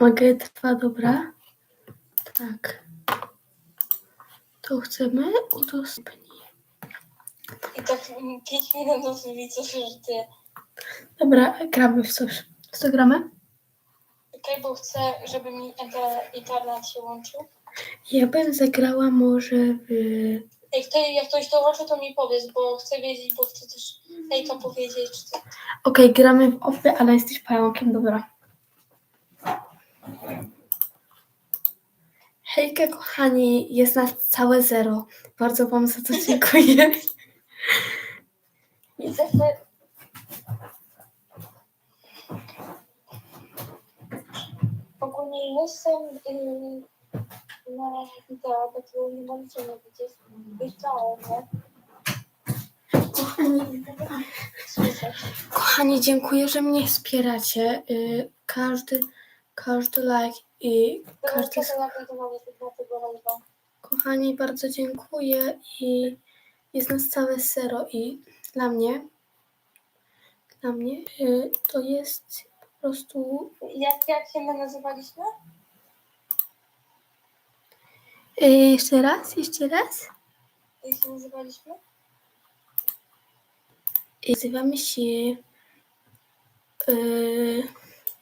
Mogę trwa, dobra? Tak. To chcemy udostępnić. I tak 5 minut do widzę, że ty. Dobra, gramy w coś. W co gramy? Okej, bo chcę, żeby mi inter- internet się łączył. Ja bym zagrała może w... Jak, to, jak ktoś dołączy, to mi powiedz, bo chcę wiedzieć, bo chcę też hejka powiedzieć. Czy to... Okej, gramy w opy, ale jesteś pająkiem, dobra. Hejka, kochani, jest nas całe zero. Bardzo wam za to dziękuję. Że... Ogólnie jestem yy, na wideo, bo tu nie mnie widzieć. Widziałem, nie? Kochani, Słyszeć. kochani, dziękuję, że mnie wspieracie. Y, Każdy, każdy like i tego live'a. Kochani, bardzo dziękuję i jest nas całe zero i dla mnie, dla mnie y, to jest po prostu Jak, jak się my nazywaliśmy? y, jeszcze raz, jeszcze raz. Jak się nazywaliśmy? Nazywamy się y,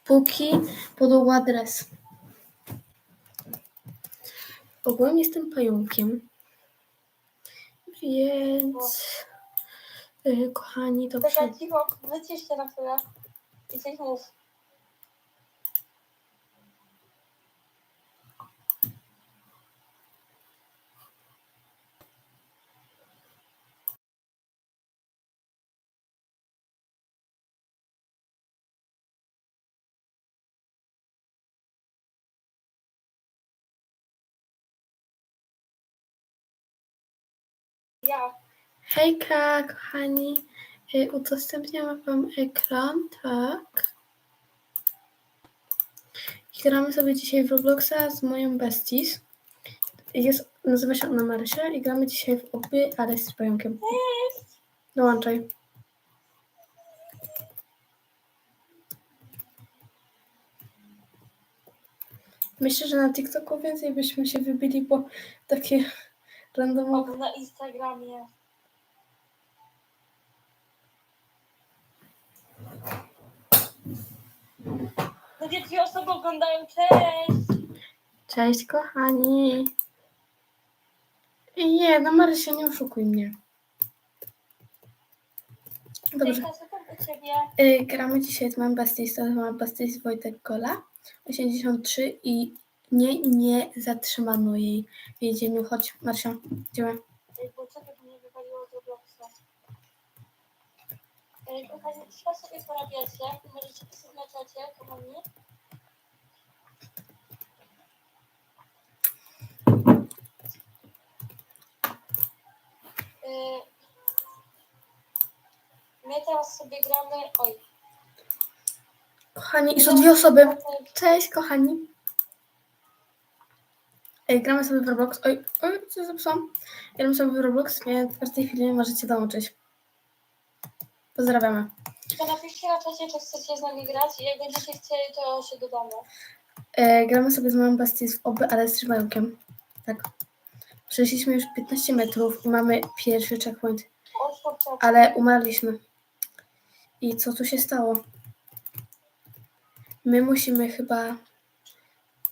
Póki podał adres. Ogólnie jestem pająkiem, więc y, kochani, dobrze. Czekaj, cicho, wycisz się na chwilę. I coś mów. Ja. Hejka, kochani. Y, Udostępniam Wam ekran, tak. I gramy sobie dzisiaj w Robloxa z moją besties. Jest, nazywa się ona Marysia i gramy dzisiaj w oby, ale z pająkiem. Dołączaj. Myślę, że na TikToku więcej byśmy się wybili, bo takie randomowe. Albo na Instagramie. Ludzie, dwie osoby oglądają, cześć! Cześć, kochani. Nie, no Marysia, nie oszukuj mnie. Dobrze. Ciebie? Y, gramy dzisiaj z moją besties, to moja besties Wojtek Gola, 83 i nie, nie zatrzymano jej w więzieniu. Chodź, Marysia, idziemy. Ej, Bo co by mnie wywaliło z Robloxa? Ej, Kochani, co sobie porabiacie? Możecie pisać na czacie, kochani. Yy, My teraz sobie gramy. Oj. Kochani, i są dwie osoby. Cześć, kochani. Gramy sobie w Roblox. Oj, oj, co zepsułam? Gramy sobie w Roblox, więc w każdej chwili możecie dołączyć. Pozdrawiamy. To napiszcie na czacie, czy chcecie z nami grać i jak będziecie chcieli, to się dodamy. E, gramy sobie z moją besties w oby, ale z trzymająkiem. Tak. Przeszliśmy już 15 metrów i mamy pierwszy checkpoint. Ale umarliśmy. I co tu się stało? My musimy chyba.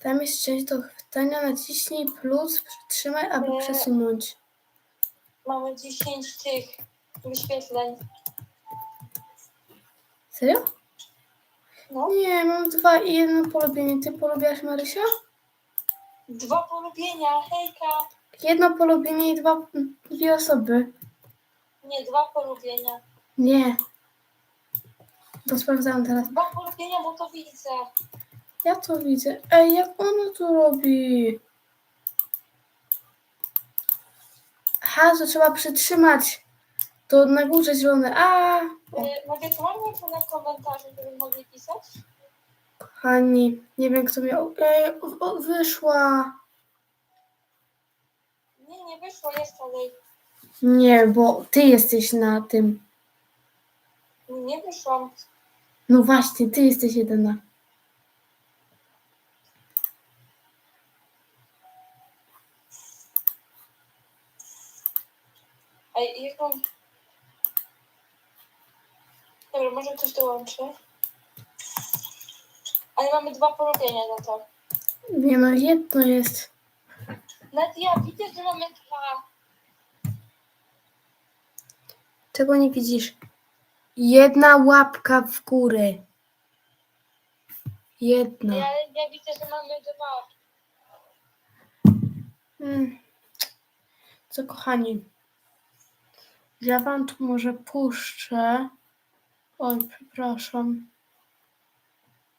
Tam jest część do chwytania, naciśnij plus, przytrzymaj, aby Nie. przesunąć. mamy 10 tych wyświetleń. Serio? No. Nie, mam dwa i jedno polubienie. Ty polubiłaś Marysia? Dwa polubienia, hejka. Jedno polubienie i dwa, dwie osoby. Nie, dwa polubienia. Nie. To sprawdzam teraz. Dwa polubienia, bo to widzę. Ja to widzę. Ej, jak ono to robi? Aha, to trzeba przytrzymać. To na górze zielone. A, o, Y, to na komentarzu, żeby mogli pisać? kochani, nie wiem kto miał. Ej, o, o, wyszła. Nie, nie wyszło, jest dalej. Nie, bo ty jesteś na tym. Nie wyszłam. No właśnie, ty jesteś jedyna. A. Dobra, może ktoś dołączy. Ale mamy dwa polubienia na to. Nie no, jedno jest. Nadia, widzę, że mamy dwa. Czego nie widzisz? Jedna łapka w górę. Jedna. Ja, ja widzę, że mamy dwa. Mm. Co kochani? Ja wam tu może puszczę. Oj, przepraszam.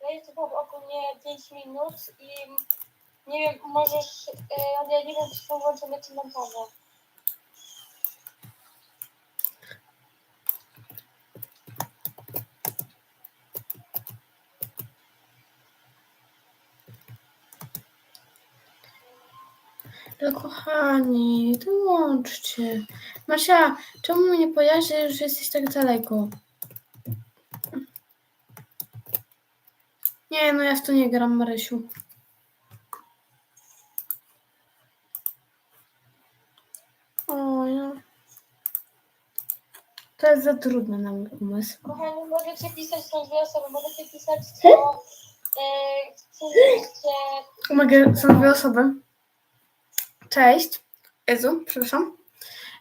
No jest chyba ogólnie 5 minut i nie wiem, możesz, e, ja nie wiem, czy są włączone komentarze. No kochani, dołączcie. Masia, czemu mnie nie pojawiasz, że jesteś tak daleko? Nie, no ja w to nie gram, Marysiu. Oj, no. To jest za trudne na mój umysł. Kochani, możecie pisać tą dwie osoby, możecie pisać, co e, chcecie. Mogę, są dwie osoby. Cześć. Jezu, przepraszam.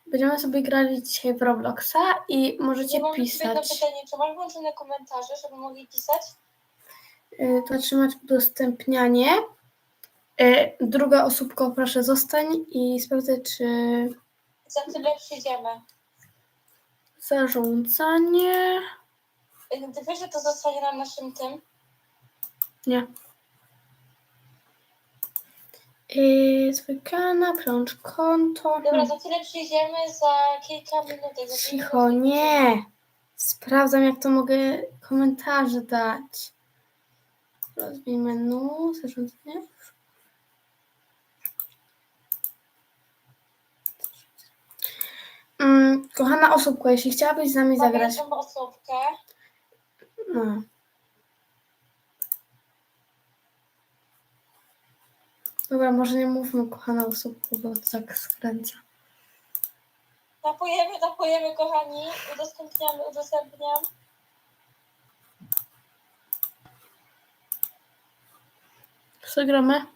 Będziemy sobie grali dzisiaj w Robloxa i możecie mam jedno pisać. pytanie, czy masz włączone komentarze, żeby mogli pisać? Y, To trzymać udostępnianie. Y, Druga osóbko, proszę zostań i sprawdzę, czy Za chwilę przyjdziemy. zarządzanie. Ty wiesz, że to zostanie na naszym tym? Nie. Y, Swój kanał, przełącz konto. Dobra, za chwilę przyjdziemy, za kilka minut. za Cicho, minut nie. Sprawdzam, jak to mogę komentarze dać. Rozwij menu, zarządzanie. Mm, kochana osóbko, jeśli chciałabyś z nami zagrać. jedną osobkę. No. Dobra, może nie mówmy kochana osóbko, bo to tak skręca. Tapujemy, tapujemy, kochani. Udostępniamy, udostępniam. Co gramy?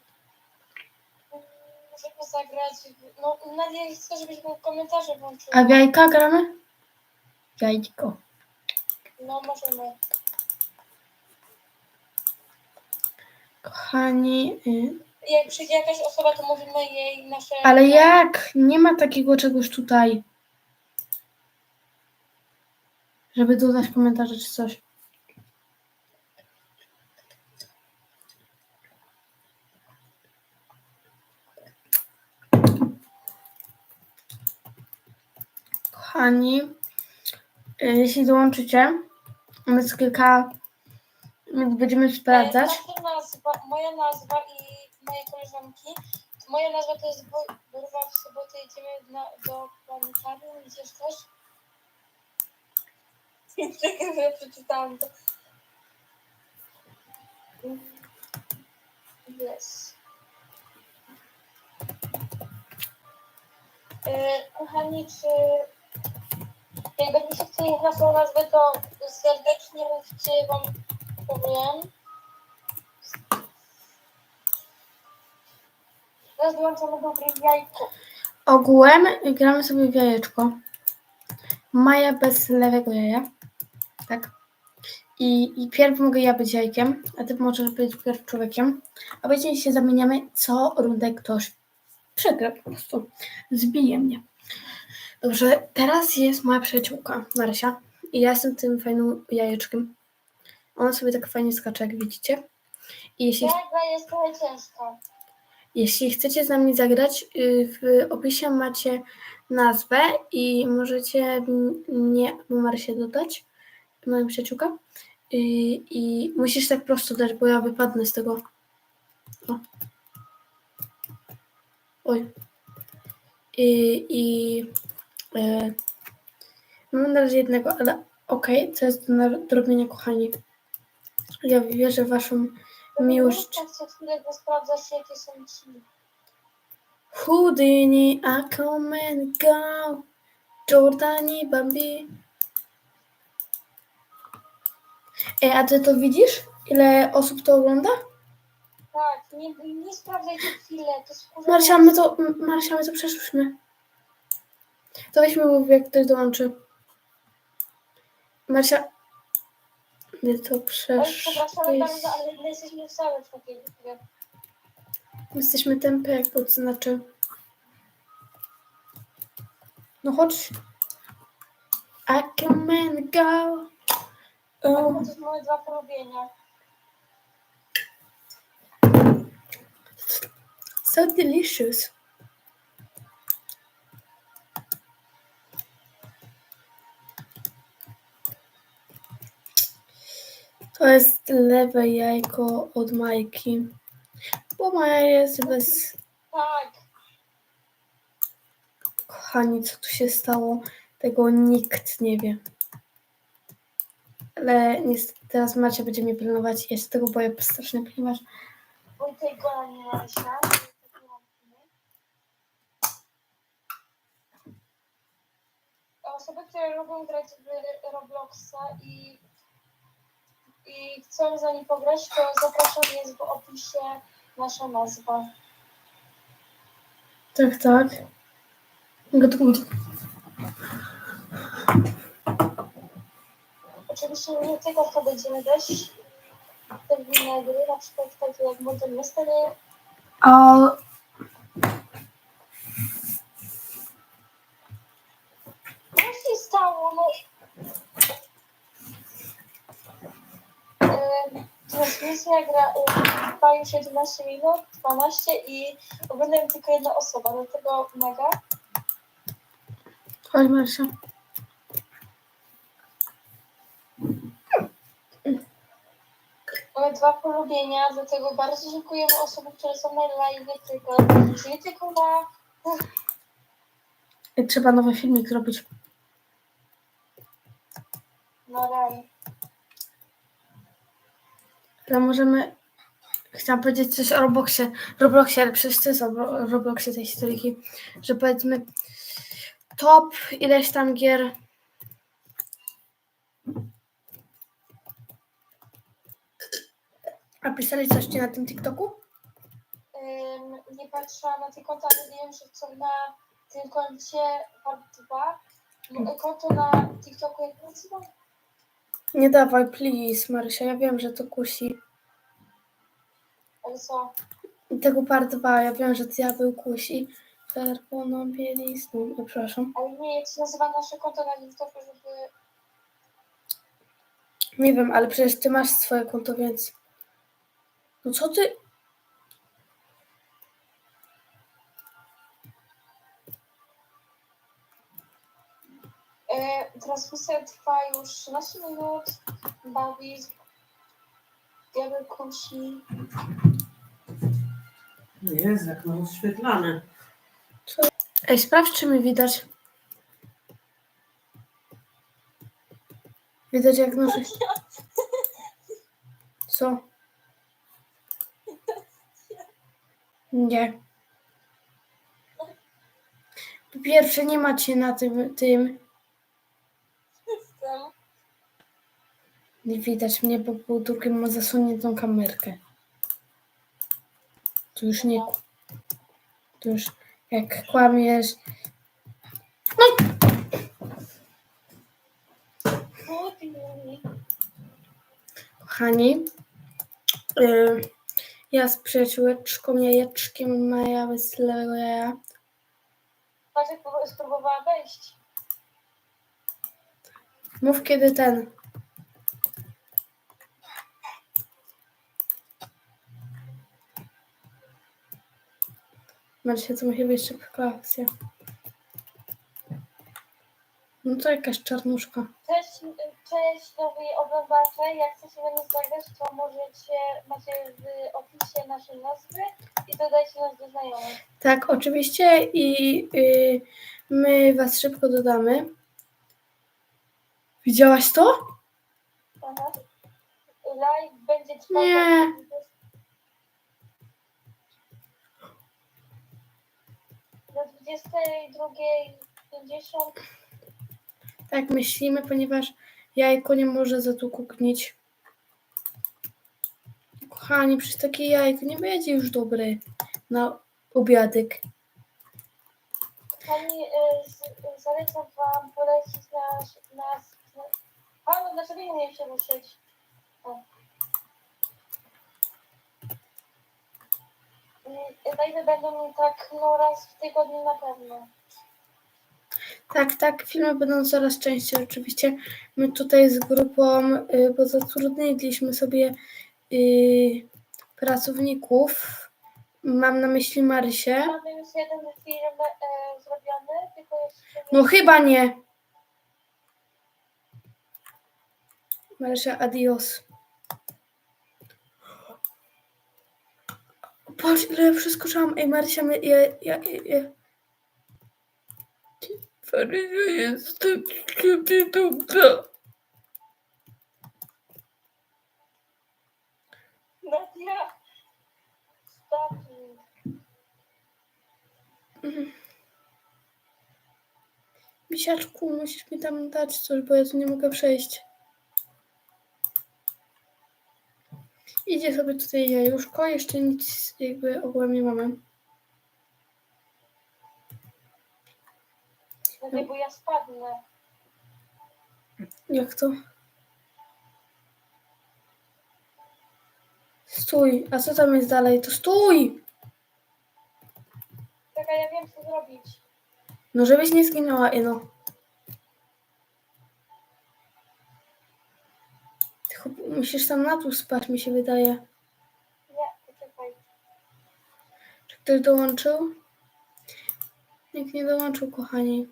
Możemy zagrać. w- No, Nadia chce, żebyśmy komentarze włączyli. A w jajka gramy? Jajko. No, możemy. Kochani, y, Jak przyjdzie jakaś osoba, to mówimy jej nasze. ale jak? Nie ma takiego czegoś tutaj. Żeby dodać komentarze czy coś. Kochani, y, jeśli dołączycie, my kilka będziemy E, sprawdzać. Nazwa, moja nazwa i moje koleżanki. Moja nazwa to jest Borwa w sobotę jedziemy na, do planetarium. Widzisz też? Czekaj, ja przeczytałam to. Yes. E, kochani, czy jak będziecie chcieli naszą nazwę, to serdecznie mówcie wam powiem. Teraz do gry jajko. Ogółem gramy sobie w jajeczko. Maja bez lewego jaja. Tak. I, I pierw mogę ja być jajkiem, a ty możesz być pierw człowiekiem. A później się zamieniamy co rundę ktoś przegra po prostu. Zbije mnie. Dobrze, teraz jest moja przyjaciółka Marysia. I ja jestem tym fajnym jajeczkiem. Ona sobie tak fajnie skacze, jak widzicie. I jeśli Jajka jest trochę ciężka. Jeśli chcecie z nami zagrać, y, w opisie macie nazwę i możecie mnie numer się dodać, moją przyjaciółkę. Y, I musisz tak prosto dać, bo ja wypadnę z tego. O. Oj. I, i y, mam na razie jednego, ale okej, co jest do nadrobienia, kochani. Ja wierzę w waszą miłość. Co chwilę, bo sprawdza się, jakie są ci. Houdini, I come and go. Jordani, Bambi. Ej, a ty to widzisz? Ile osób to ogląda? Tak, nie, nie sprawdzaj chwilę, to skórze. Marsia, my to, Marsia, my to przeszłyśmy. To weźmy mów, jak ktoś dołączy. Marsia, my to Oj, przepraszamy przeszłyśmy. bardzo, ale my jesteśmy w same w takiej. Jesteśmy tempy, jak to znaczy. No chodź. I come and go. Oh. bo też mamy dwa porobienia. So delicious. To jest lewe jajko od Majki. Bo Maja jest bez... Tak, Kochani, co tu się stało? Tego nikt nie wie. Ale niestety teraz Marcia będzie mnie pilnować. Ja się tego boję strasznie, ponieważ tej gola nie naleśna. Osoby, które lubią grać w Robloxa i, i chcą za nie pograć, to zapraszam, jest w opisie nasza nazwa. tak, tak. Good. Oczywiście nie tylko to będziemy dać te inne gry, na przykład takie jak Modern Mystery, A Co się stało? No. Transmisja gra, trwa już 11 minut, 12 i ogląda ją tylko jedna osoba, dlatego mega. chodź Marcia. Mamy dwa polubienia, dlatego bardzo dziękujemy osobom, które są na live, tylko, czyli tylko na... Trzeba nowy filmik zrobić. na raj. Ale możemy... Chciałam powiedzieć coś o Robloxie. Robloxie, ale przecież to jest o Ro- Robloxie tej historyjki. Że powiedzmy top ileś tam gier. A pisali coś ci na tym TikToku? Em, nie patrzyłam na te konta, ale wiem, że są na tym koncie part 2. No, Konto na TikToku, jak nazywa? Nie dawaj, please, Marysia. Ja wiem, że to kusi. Ale co? Tego part 2, ja wiem, że diabeł kusi. Czerwoną bielizną. O, przepraszam. Ale nie, jak się nazywa nasze konto na TikToku, żeby... Nie wiem, ale przecież ty masz swoje konto, więc. No co ty? Transmisja trwa już 13 minut. Bawi. Diabeł kusi. Jest jak no rozświetlane. Ej, sprawdź, czy mi widać. Widać jak noży. Co? Nie. Po pierwsze, nie macie na tym, tym. Nie widać mnie, bo półturkiem ma zasuniętą kamerkę. Tu już nie. Tu już jak kłamiesz. Kupi. Kochani, y, ja z przyjaciółeczką jajeczkiem Maja Weselego jaja. Patrz, jak prób- spróbowała wejść. Mów kiedy ten. Marcia, to musi być szybka akcja. No to jakaś czarnuszka. Cześć, cześć nowi oglądacze. Jak chcecie na nas zagrać, to możecie, macie w opisie naszej nazwy i dodajcie nas do znajomych. Tak, oczywiście i y, my was szybko dodamy. Widziałaś to? Aha. Live będzie trwał Nie. do 22.50. Tak myślimy, ponieważ jajko nie może za długo gnić. Kochani, przez takie jajko nie będzie już dobre na obiadek. Pani, y, z- zalecam ruszyć? O. Live będą tak no raz w tygodniu na pewno. Tak, tak, filmy będą coraz częściej oczywiście. My tutaj z grupą, y, bo zatrudniliśmy sobie y, pracowników. Mam na myśli Marysię. Mamy już jeden film e, zrobiony, tylko jeszcze. No chyba nie. Marysia, adios. Patrz, ile ja przeskoczyłam. Ej, Marysia, my, ja, ja, ja. Marysia, jestem ciebie dumna. Nadia! Stop. Misiaczku, musisz mi tam dać coś, bo ja tu nie mogę przejść. Idzie sobie tutaj jajuszko, jeszcze nic jakby ogółem nie mamy. Nadia, bo ja spadnę. Jak to? Stój, a co tam jest dalej? To stój! Czekaj, ja wiem co zrobić. No żebyś nie zginęła, Ino. Tylko musisz tam na dół spać, mi się wydaje. Nie, poczekaj. Czy ktoś dołączył? Nikt nie dołączył, kochani.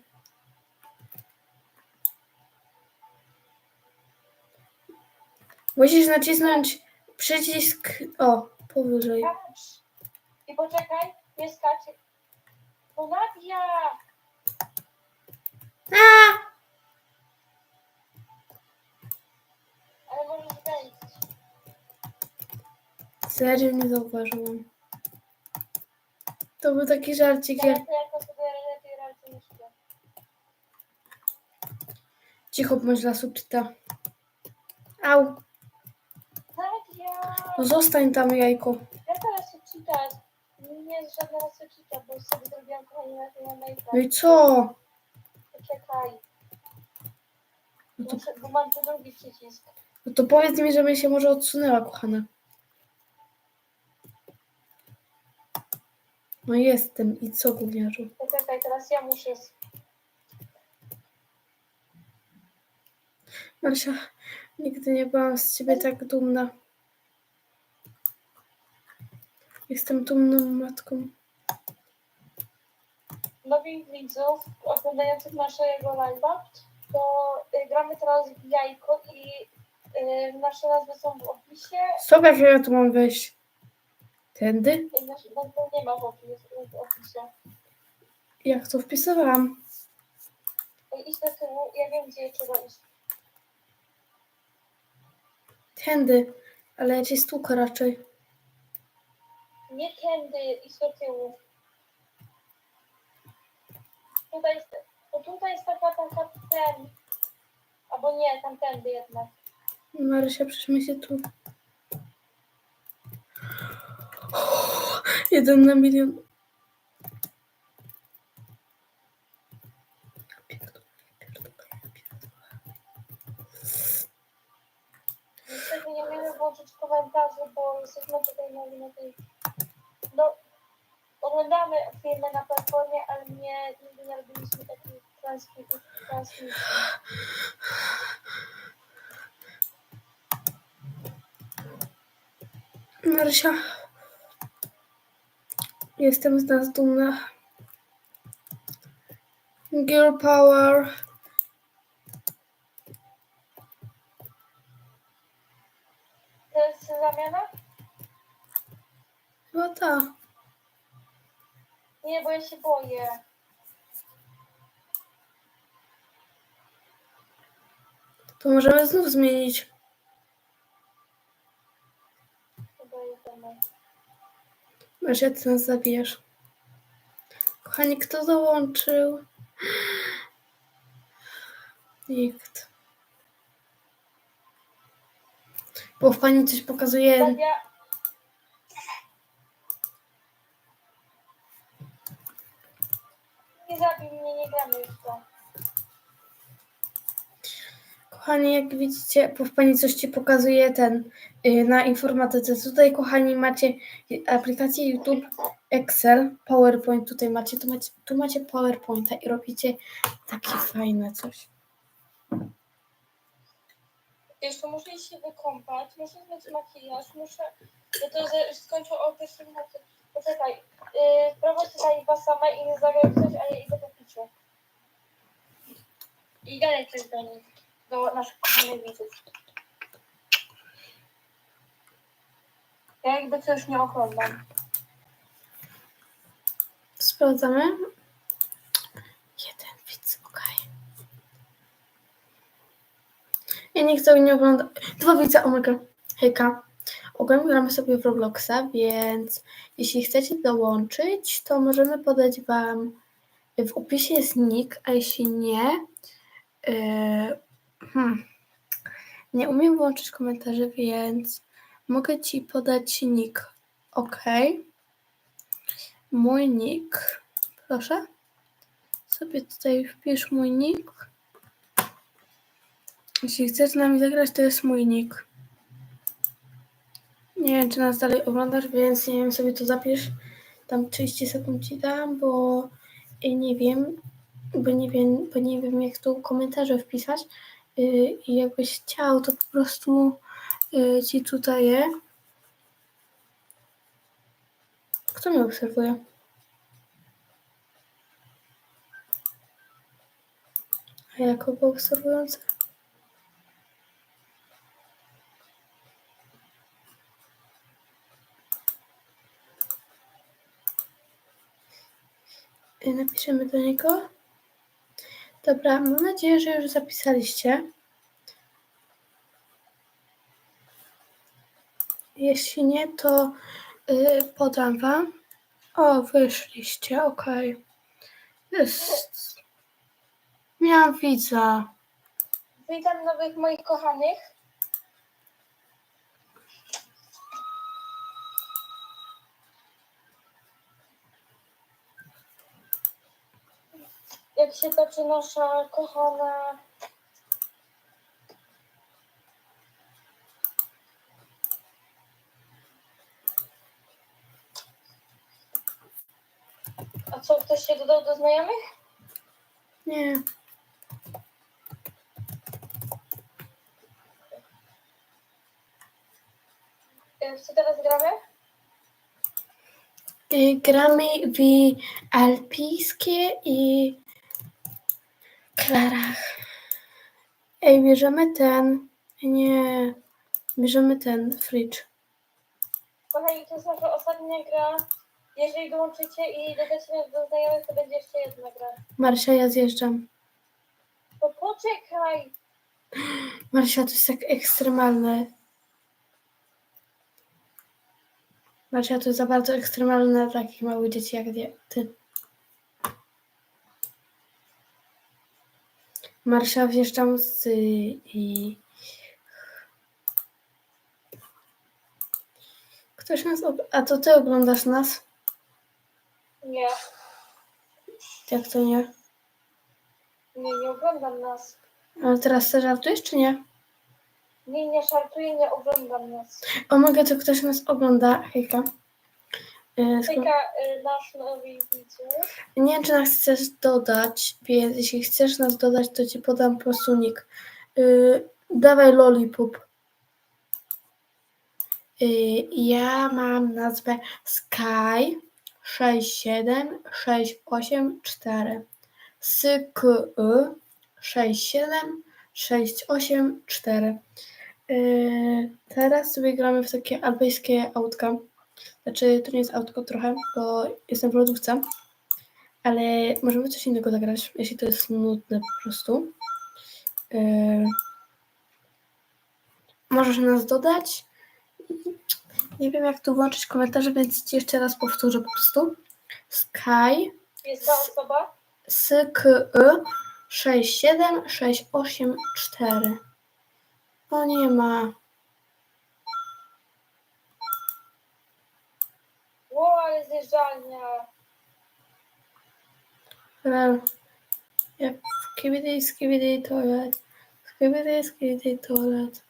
Musisz nacisnąć przycisk. O, powyżej. Skacz. I poczekaj, nie skacz. Nadia! A! Ale możesz wejść. Serio nie zauważyłam. To był taki żarcik. Ja Ja... to jako sobie lepiej radzę niż ty. Cicho bądź dla subczyta. Au! Nadia! No zostań tam, jajko. Ja teraz się czytać. Nie jest żadna rasyczka, bo sobie zrobiłam kolejne na No iPad. i co? Poczekaj. No to, bo mam tu drugi przycisk. No to powiedz mi, żebym się może odsunęła, kochana. No jestem. I co, gówniarzu? Poczekaj, teraz ja muszę. s- Marysia, nigdy nie byłam z ciebie tak dumna. Jestem dumną matką. Nowych widzów oglądających naszego live'a, to y, gramy teraz w jajko i nasze nazwy są w opisie. Stop, jak ja tu mam wejść? Tędy? I nasz, no, to nie ma w opisie. Jak to wpisywałam? Y, Idź do tyłu, ja wiem gdzie trzeba iść. Tędy. Ale ja cię stłukę raczej. Nie tędy, idź do tyłu. Tutaj jest, bo tutaj jest taka, taka ten. Albo nie, tamtędy jednak. Marysia, przecież się tu... Jeden na milion. Niestety nie możemy włączyć komentarzy, bo jesteśmy tutaj na, tej. No, oglądamy filmy na platformie, ale nie, nigdy nie robiliśmy takich transmisji. Marysia. Jestem z nas dumna. Girl power. To jest zamiana? Chyba ta. Nie, bo ja się boję. To możemy znów zmienić. Chyba jedziemy. Marysia, ty nas zabijesz. Kochani, kto dołączył? Nikt. Bo w pani coś pokazuje. Nie zabij mnie, nie gramy już to. Kochani, jak widzicie, w pani coś ci pokazuje ten y, na informatyce. Tutaj, kochani, macie aplikację YouTube, Excel, PowerPoint. Tutaj macie, tu macie, tu macie PowerPointa i robicie takie fajne coś. Jeszcze muszę się wykąpać, muszę zmyć makijaż, muszę... Ja to skończę o pierwszym nocy. Poczekaj, yy, prowadź tutaj basamę i zagraj coś, a ja idę po piciu. I dalej coś do nich, do naszych kochanych widzów. Ja jakby coś nie oglądam. Sprawdzamy. Jeden widz, okej. Ja nie chcę nie oglądać. Dwa widza, omega. Hejka. Ogólnie gramy sobie w Robloxa, więc jeśli chcecie dołączyć, to możemy podać Wam. W opisie jest nick, a jeśli nie. Yy, hmm, nie umiem włączyć komentarzy, więc mogę Ci podać nick. Ok. Mój nick. Proszę. Sobie tutaj wpisz mój nick. Jeśli chcesz z nami zagrać, to jest mój nick. Nie wiem, czy nas dalej oglądasz, więc nie wiem, sobie to zapisz. Tam 30 sekund ci dam, bo nie wiem, bo nie wiem, bo nie wiem, jak tu komentarze wpisać. Y, I jakbyś chciał, to po prostu y, ci tutaj je. Kto mnie obserwuje? A ja kogo obserwujący? Y, Napiszemy do niego. Dobra, mam nadzieję, że już zapisaliście. Jeśli nie, to y, podam wam. O, wyszliście, okej. Jest. Miałam widza. Witam nowych moich kochanych. Jak się toczy nasza kochana A co, ktoś się dodał do znajomych? Nie. Y, Co teraz gramy? Y, Gramy w alpijskie i klarach. Ej, bierzemy ten. Nie. Bierzemy ten fridge. Kochani, to jest nasza ostatnia gra. Jeżeli dołączycie i dodacie nas do znajomych, to będzie jeszcze jedna gra. Marsia, ja zjeżdżam. To poczekaj! Marsia, to jest tak ekstremalne. Marsia, to jest za bardzo ekstremalne dla takich małych dzieci jak ty. Marsia, wjeżdżam z i... Ktoś nas... Og- A to ty oglądasz nas? Nie, Jak to nie? nie, nie oglądam nas. Ale teraz ty żartujesz, czy nie? Nie, nie szartuję, nie oglądam nas. O, mogę, to ktoś nas ogląda. Hejka. Y, sko- y, nasz nowy widzów. Nie wiem, czy nas chcesz dodać, więc jeśli chcesz nas dodać, to ci podam po prostu nick. Yy, dawaj lollipop. Yy, ja mam nazwę Sky 67684. SKY 67684. Yy, teraz sobie gramy w takie alpejskie autka. Znaczy, to nie jest autko trochę, bo jestem w lodówce. Ale możemy coś innego zagrać, jeśli to jest nudne po prostu. Yy, możesz nas dodać. Nie wiem, jak tu włączyć komentarze, więc ci jeszcze raz powtórzę po prostu. Sky Jest ta osoba? SKY 6, 7, 6, 8, 4. O nie ma. Ło, ale zjeżdżalnia. Rel. Ja skibidi, skibidi, toilet. Skibidi, skibidi, toilet.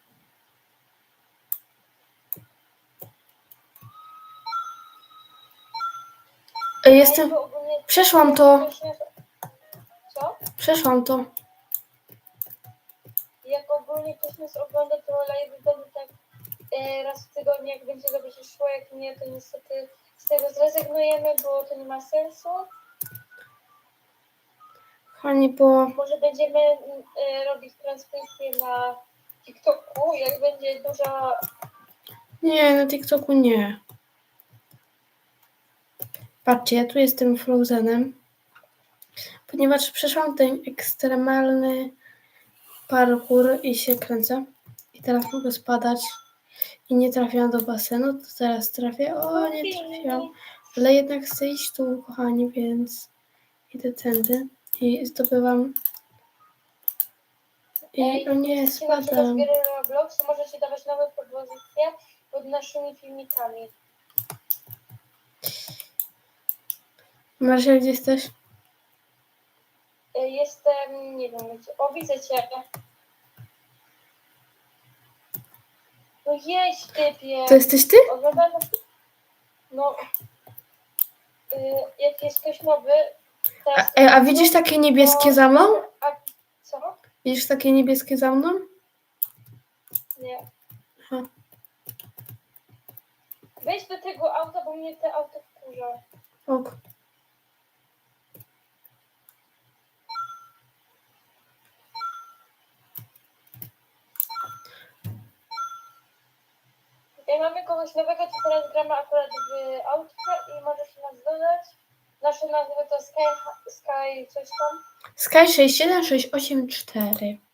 Jestem, przeszłam to, Co? przeszłam to. Jak ogólnie ktoś nas ogląda, to live będą tak e, raz w tygodniu, jak będzie dobrze szło, jak nie, to niestety z tego zrezygnujemy, bo to nie ma sensu. Kochani, bo Może będziemy e, robić transmisję na TikToku, jak będzie duża... nie, na TikToku nie. Patrzcie, ja tu jestem Frozenem, ponieważ przeszłam ten ekstremalny parkour i się kręcę. I teraz mogę spadać i nie trafiłam do basenu, to teraz trafię. O, nie trafiłam. Ale jednak chcę iść tu, kochani, więc idę tędy i zdobywam. I o nie, jeśli na spadam. z gry Roblox, to możecie dawać nowe propozycje pod naszymi filmikami. Marsia, gdzie jesteś? E, Jestem, nie wiem, gdzie. O, widzę cię. No jedź, typie. To jesteś ty? Oglądam. No. Y, jak jest ktoś nowy. A, e, a widzisz takie niebieskie za mną? A co? Widzisz takie niebieskie za mną? Nie. Aha. Wejdź do tego auta, bo mnie te auto wkurza. Ok. Mamy kogoś nowego, to teraz gramy akurat w autko i możesz nas dodać. Nasze nazwy to Sky, Sky coś tam. Sky 67684. A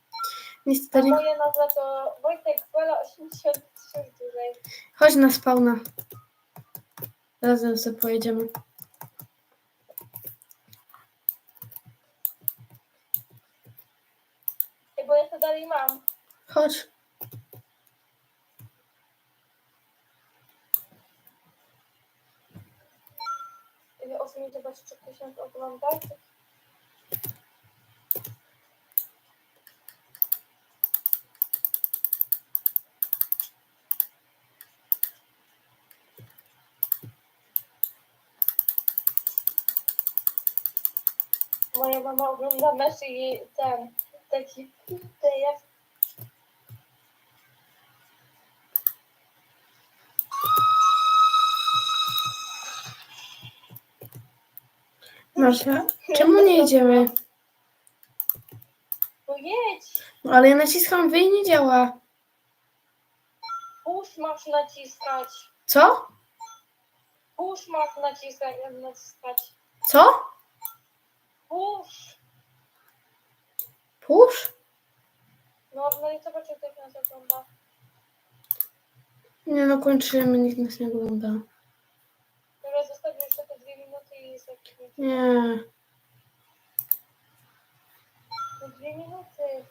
Niestety nie... moja nazwa to Wojtek Gwela 83 dłużej. Chodź na spawna. Razem sobie pojedziemy. Ej, Bo ja to dalej mam. Chodź. Ile osób mi zobaczy, czy ktoś nas ogląda. Moja mama ogląda mecze i ten, taki, te Marsia, czemu nie jedziemy? No jedź! No, ale ja naciskam wy i nie działa. Push masz naciskać. Co? Push masz naciskać, naciskać. Co? Push! Push? No, no i zobacz, jak nas ogląda. Nie no, kończymy, nikt nas nie ogląda. Dobra, zostawię jeszcze te dwie minuty i jest. Nie. Dwie minuty.